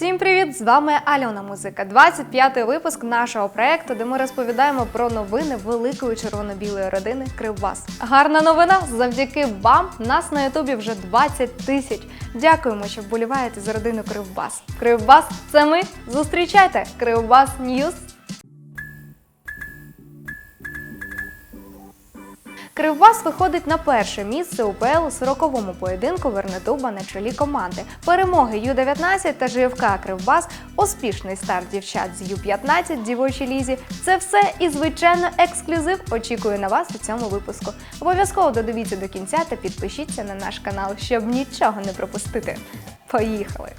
Всім привіт! З вами Альона Музика. 25-й випуск нашого проекту, де ми розповідаємо про новини великої червоно-білої родини Кривбас. Гарна новина! Завдяки вам нас на Ютубі вже 20 тисяч. Дякуємо, що вболіваєте за родину Кривбас. Кривбас це ми. Зустрічайте! Кривбас Ньюз. Кривбас виходить на перше місце УПЛ у 40-му поєдинку Вернедуба на чолі команди. Перемоги Ю-19 та ЖФК Кривбас, успішний старт дівчат з Ю-15 дівочій лізі. Це все і звичайно ексклюзив очікує на вас у цьому випуску. Обов'язково додивіться до кінця та підпишіться на наш канал, щоб нічого не пропустити. Поїхали!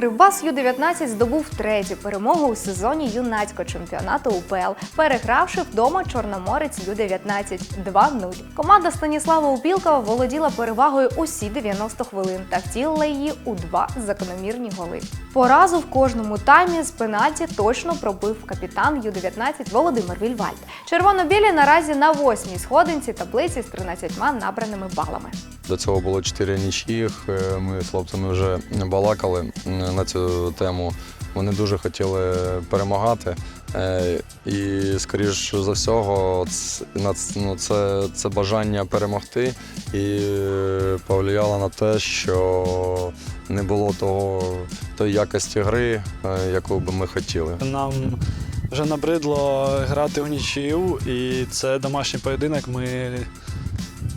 Кривбас Ю-19 здобув третю перемогу у сезоні юнацького чемпіонату УПЛ, перегравши вдома Чорноморець Ю-19 2-0. Команда Станіслава Упілкова володіла перевагою усі 90 хвилин та втілила її у два закономірні голи. Поразу в кожному таймі з пенальті точно пробив капітан Ю-19 Володимир Вільвальд. Червоно-білі наразі на восьмій сходинці таблиці з 13 набраними балами. До цього було чотири нічиїх. Е, Ми з хлопцями вже балакали на цю тему. Вони дуже хотіли перемагати. Е, І, скоріш за всього, ну, це, це бажання перемогти і е, повлияло на те, що не було того, тої якості гри, яку би ми хотіли. Нам вже набридло грати в нічию, і це домашній поєдинок. Ми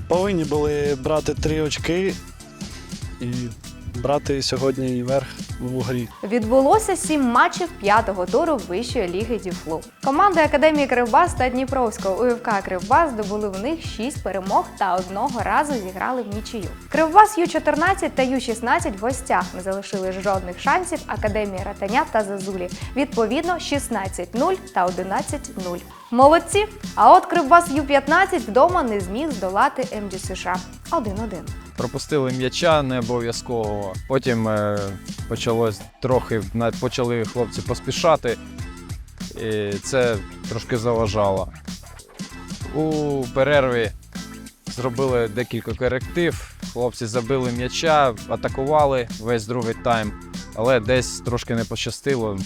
повинні були брати три очки і брати сьогодні верх в грі. Відбулося сім матчів п'ятого туру Вищої ліги Діфлу. Команди Академії Кривбас та Дніпровського УФК Кривбас здобули в них шість перемог та одного разу зіграли в нічию. Кривбас Ю-14 та Ю-16 в гостях не залишили жодних шансів Академії Ратаня та Зазулі. Відповідно, 16-0 та 11-0. Молодці! А от Кривбас Ю-15 вдома не зміг здолати МД США 1-1. Пропустили м'яча не обов'язково. Потім е, почалось трохи на- почали хлопці поспішати. І це трошки заважало. У перерві зробили декілька коректив. Хлопці забили м'яча, атакували весь другий тайм, але десь трошки не пощастило.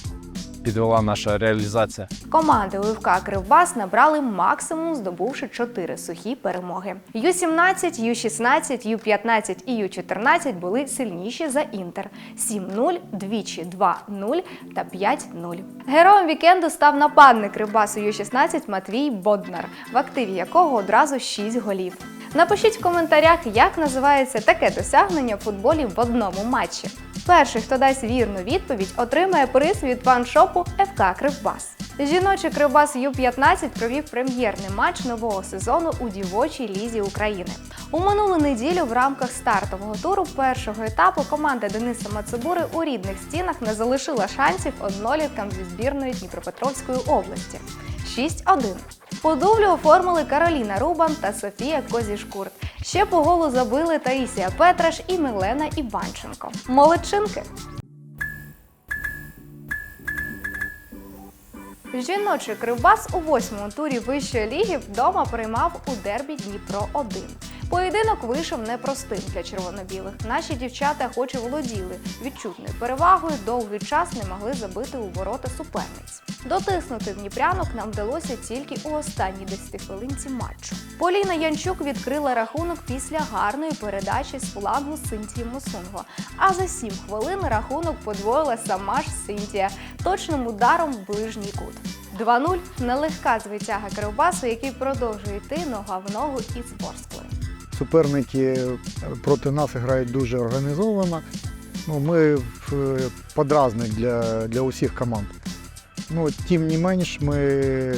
Підвела наша реалізація. Команди УФК Кривбас набрали максимум, здобувши 4 сухі перемоги. Ю-17, Ю-16, Ю-15 і Ю-14 були сильніші за Інтер. 7-0, двічі 2-0 та 5-0. Героєм вікенду став нападник Кривбасу Ю-16 Матвій Боднар, в активі якого одразу 6 голів. Напишіть в коментарях, як називається таке досягнення в футболі в одному матчі. Перший, хто дасть вірну відповідь, отримає приз від фан-шопу ФК Кривбас. Жіночий Кривбас Ю-15 провів прем'єрний матч нового сезону у дівочій лізі України. У минулу неділю в рамках стартового туру першого етапу команда Дениса Мацебури у рідних стінах не залишила шансів одноліткам зі збірної Дніпропетровської області. 6-1. Подувлю оформили Кароліна Рубан та Софія Козішкурт. Ще по голу забили Таїсія Петраш і Милена Іванченко. Молодчинки! Жіночий кривбас у восьмому турі вищої ліги вдома приймав у дербі Дніпро 1 Поєдинок вийшов непростим для червоно-білих. Наші дівчата, хоч і володіли відчутною перевагою, довгий час не могли забити у ворота суперниць. Дотиснути дніпрянок нам вдалося тільки у останній 10 хвилинці матчу. Поліна Янчук відкрила рахунок після гарної передачі з флангу Синтії Мусунго. А за 7 хвилин рахунок подвоїла сама ж Синтія точним ударом в ближній кут. 2-0 – нелегка звитяга Кривбасу, який продовжує йти нога в ногу із Ворсклою. Суперники проти нас грають дуже організовано. Ну, ми подразник для, для усіх команд. Ну, тим не менш, ми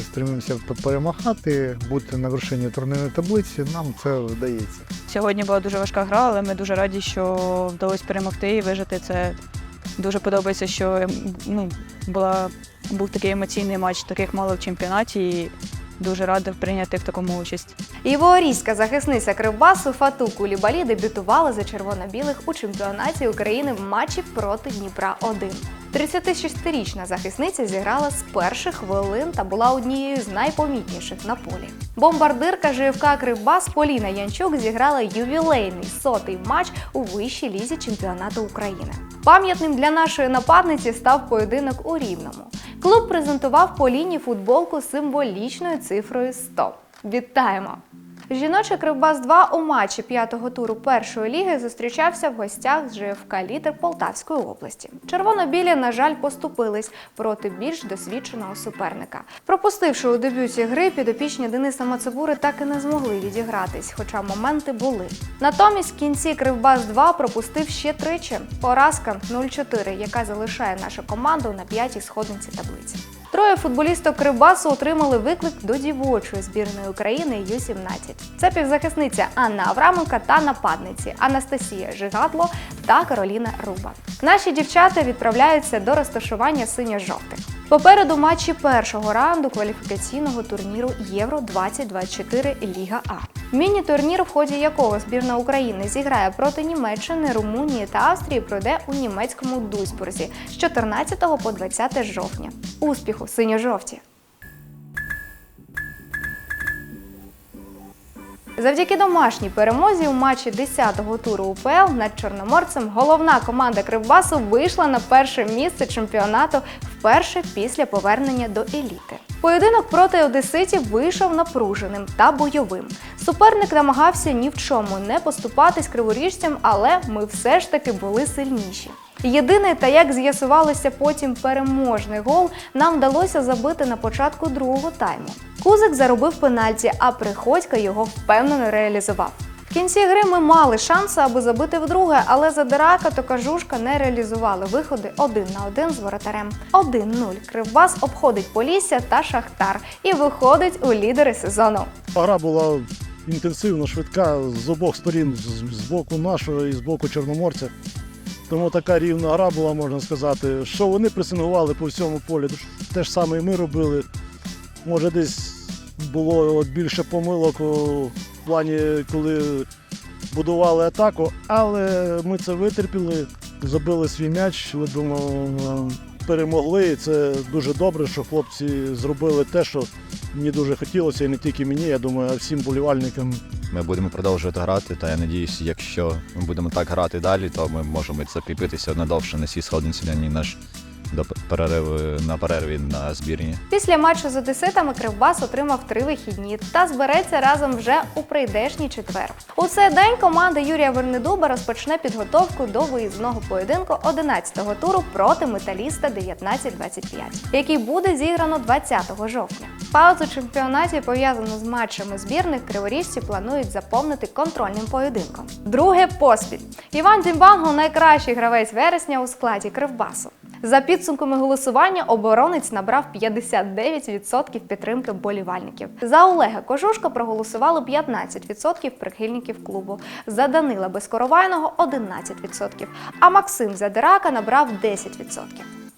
стремимося перемагати, бути на вершині турнірної таблиці, нам це вдається. Сьогодні була дуже важка гра, але ми дуже раді, що вдалося перемогти і вижити. Це дуже подобається, що ем, ну, була, був такий емоційний матч, таких мало в чемпіонаті. І дуже рада прийняти в такому участь. Євоарійська захисниця Кривбасу Фату Кулібалі дебютувала за червоно-білих у чемпіонаті України в матчі проти Дніпра 1 36-річна захисниця зіграла з перших хвилин та була однією з найпомітніших на полі. Бомбардирка ЖФК Кривбас Поліна Янчук зіграла ювілейний сотий матч у вищій лізі чемпіонату України. Пам'ятним для нашої нападниці став поєдинок у Рівному. Клуб презентував Поліні футболку з символічною цифрою 100. Вітаємо! Жіночий Кривбас 2 у матчі п'ятого туру першої ліги зустрічався в гостях з ЖФК Лідер Полтавської області. Червоно-білі, на жаль, поступились проти більш досвідченого суперника. Пропустивши у дебюті гри, підопічні Дениса Мацебури так і не змогли відігратись, хоча моменти були. Натомість в кінці Кривбас 2 пропустив ще тричі. Поразка 0-4, яка залишає нашу команду на п'ятій сходинці таблиці. Троє футболісток Кривбасу отримали виклик до дівочої збірної України Ю-17. Це півзахисниця Анна Авраменка та нападниці Анастасія Жигадло та Кароліна Руба. Наші дівчата відправляються до розташування синьо-жовтих. Попереду матчі першого раунду кваліфікаційного турніру Євро 2024 Ліга А. Міні-турнір, в ході якого збірна України зіграє проти Німеччини, Румунії та Австрії, пройде у німецькому Дуйсбурзі з 14 по 20 жовтня. Успіху синьо-жовті! Завдяки домашній перемозі у матчі 10-го туру УПЛ над Чорноморцем головна команда Кривбасу вийшла на перше місце чемпіонату вперше після повернення до еліти. Поєдинок проти одеситів вийшов напруженим та бойовим. Суперник намагався ні в чому не поступатись криворіжцям, але ми все ж таки були сильніші. Єдиний та як з'ясувалося потім переможний гол нам вдалося забити на початку другого тайму. Кузик заробив пенальті, а Приходько його впевнено реалізував. В кінці гри ми мали шанси, аби забити вдруге, але Задирака та Кажушка не реалізували виходи один на один з воротарем. 1-0. Кривбас обходить Полісся та Шахтар і виходить у лідери сезону. Гра була інтенсивно, швидка з обох сторін, з боку нашого і з боку Чорноморця. Тому така рівна гра була, можна сказати. Що вони пресингували по всьому полі, те ж саме і ми робили. Може, десь було більше помилок у плані, коли будували атаку, але ми це витерпіли, забили свій м'яч, видимо, перемогли. І це дуже добре, що хлопці зробили те, що мені дуже хотілося, і не тільки мені, я думаю, а всім болівальникам. Ми будемо продовжувати грати, та я надіюсь, якщо ми будемо так грати далі, то ми можемо закріпитися надовше на цій сходинці, ніж наш до перериву на перерві на збірні. Після матчу з одеситами Кривбас отримав три вихідні та збереться разом вже у прийдешній четвер. У цей день команда Юрія Вернедуба розпочне підготовку до виїзного поєдинку 11-го туру проти металіста 19-25, який буде зіграно 20 жовтня. Паузу чемпіонаті пов'язану з матчами збірних криворіжці планують заповнити контрольним поєдинком. Друге поспіль. Іван Дзімбанго найкращий гравець вересня у складі Кривбасу. За підсумками голосування оборонець набрав 59% підтримки вболівальників. За Олега Кожушка проголосували 15% прихильників клубу. За Данила Безкоровайного 11%, а Максим Задирака набрав 10%.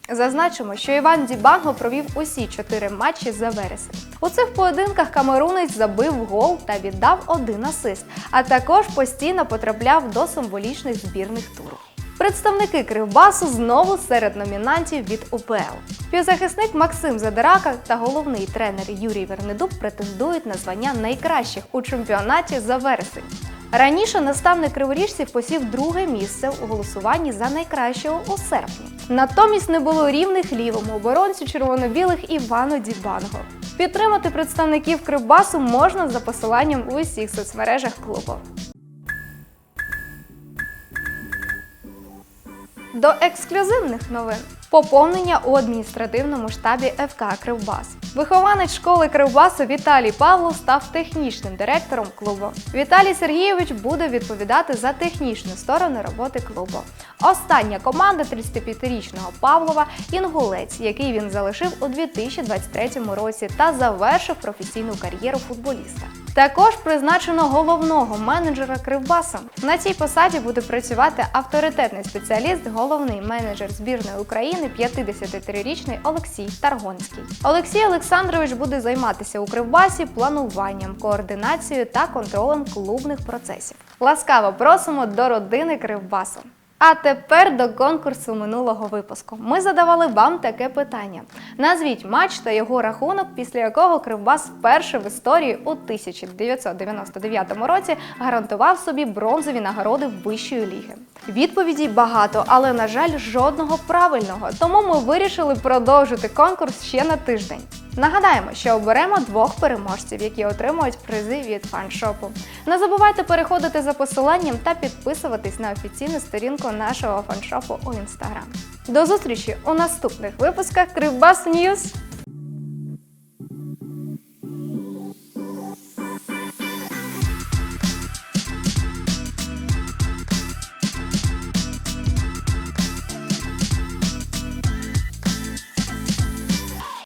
Зазначимо, що Іван Дібанго провів усі чотири матчі за вересень. У цих поєдинках камерунець забив гол та віддав один асист, а також постійно потрапляв до символічних збірних туру. Представники Кривбасу знову серед номінантів від УПЛ. Півзахисник Максим Задирака та головний тренер Юрій Вернедуб претендують на звання найкращих у чемпіонаті за вересень. Раніше наставник криворіжців посів друге місце у голосуванні за найкращого у серпні. Натомість не було рівних лівому оборонцю червоно-білих Івану Дібанго. Підтримати представників Кривбасу можна за посиланням у усіх соцмережах клубу. До ексклюзивних новин. Поповнення у адміністративному штабі ФК Кривбас. Вихованець школи Кривбасу Віталій Павлов став технічним директором клубу. Віталій Сергійович буде відповідати за технічну сторону роботи клубу. Остання команда 35-річного Павлова Інгулець, який він залишив у 2023 році та завершив професійну кар'єру футболіста. Також призначено головного менеджера Кривбаса. На цій посаді буде працювати авторитетний спеціаліст, головний менеджер збірної України, 53-річний Олексій Таргонський. Олексій Олександрович буде займатися у Кривбасі плануванням, координацією та контролем клубних процесів. Ласкаво просимо до родини Кривбасу. А тепер до конкурсу минулого випуску. Ми задавали вам таке питання: назвіть матч та його рахунок, після якого Кривбас вперше в історії у 1999 році гарантував собі бронзові нагороди вищої ліги. Відповідей багато, але на жаль, жодного правильного. Тому ми вирішили продовжити конкурс ще на тиждень. Нагадаємо, що оберемо двох переможців, які отримують призи від фаншопу. Не забувайте переходити за посиланням та підписуватись на офіційну сторінку нашого фаншопу у інстаграм. До зустрічі у наступних випусках Кривбас Ньюз!